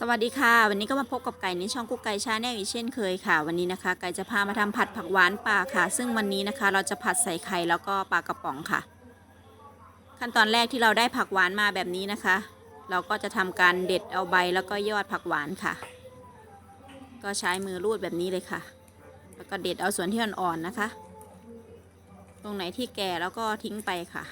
สวัสดีค่ะ วันนี้ก็มาพบกับไก่ในช่องกุ๊กไก่ชาแนลอีกเช่นเคยค่ะ วันนี้นะคะ ไก่จะพามาทำผัดผักหวานป่าค่ะ ซึ่งวันนี้นะคะ เราจะผัดใส่ไข่แล้วก็ปลากระป๋องค่ะ ขั้นตอนแรกที่เราได้ผักหวานมาแบบนี้นะคะ เราก็จะทำการเด็ดเอาใบแล้วก็ยอดผักหวานค่ะ ก็ใช้มือรูดแบบนี้เลยค่ะ แล้วก็เด็ดเอาส่วนที่อ่อนๆนะคะ ตรงไหนที่แก่แล้วก็ทิ้งไปค่ะ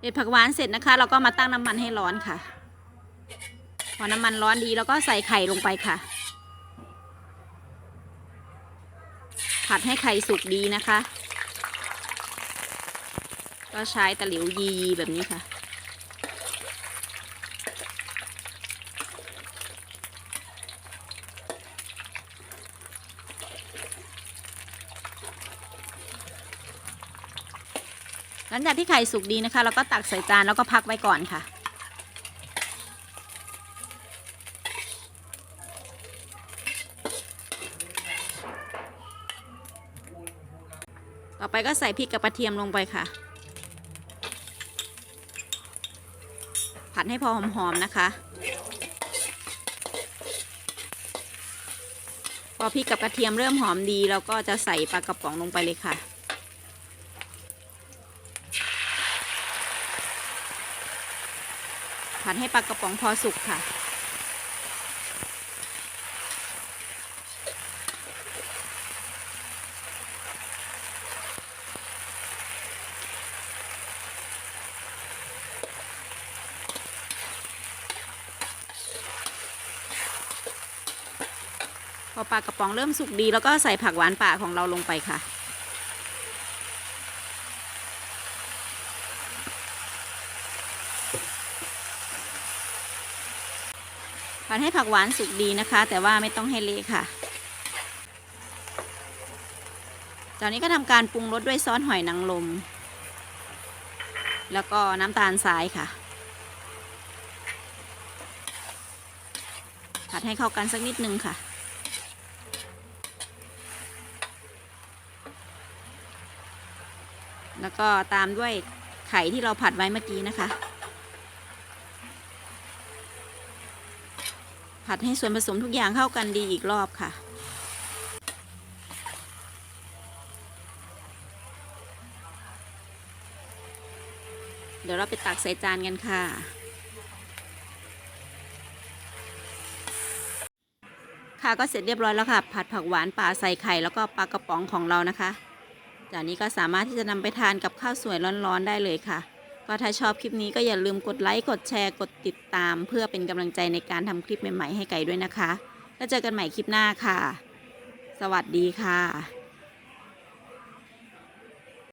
เด็ดผักหวานเสร็จนะคะ เราก็มาตั้งน้ำมันให้ร้อนค่ะ พอน้ำมันร้อนดีแล้วก็ใส่ไข่ลงไปค่ะ ผัดให้ไข่สุกดีนะคะ ก็ใช้ตะหลิวยีแบบนี้ค่ะ หลังจากที่ไข่สุกดีนะคะ เราก็ตักใส่จานแล้วก็พักไว้ก่อนค่ะ ต่อไปก็ใส่พริกกับกระเทียมลงไปค่ะ ผัดให้พอหอมๆนะคะพอพริกกับกระเทียมเริ่มหอมดี เราก็จะใส่ปลากระป๋องลงไปเลยค่ะ ผัดให้ปลากระป๋องพอสุกค่ะ พอปลากระป๋องเริ่มสุกดี แล้วก็ใส่ผักหวานป่าของเราลงไปค่ะ ผัดให้ผักหวานสุกดีนะคะ แต่ว่าไม่ต้องให้เละค่ะ จากนี้ก็ทำการปรุงรสด้วยซอสหอยนางรมแล้วก็น้ำตาลทรายค่ะ ผัดให้เข้ากันสักนิดนึงค่ะแล้วก็ตามด้วยไข่ที่เราผัดไว้เมื่อกี้นะคะ ผัดให้ส่วนผสมทุกอย่างเข้ากันดีอีกรอบค่ะ เดี๋ยวเราไปตักใส่จานกันค่ะ ค่ะก็เสร็จเรียบร้อยแล้วค่ะ ผัดผักหวานป่าใส่ไข่แล้วก็ปลากระป๋องของเรานะคะ จากนี้ก็สามารถที่จะนำไปทานกับข้าวสวยร้อนๆได้เลยค่ะ ก็ถ้าชอบคลิปนี้ก็อย่าลืมกดไลค์ กดแชร์ กดติดตาม เพื่อเป็นกำลังใจในการทำคลิปใหม่ๆให้ไก่ด้วยนะคะ แล้วเจอกันใหม่คลิปหน้าค่ะ สวัสดีค่ะ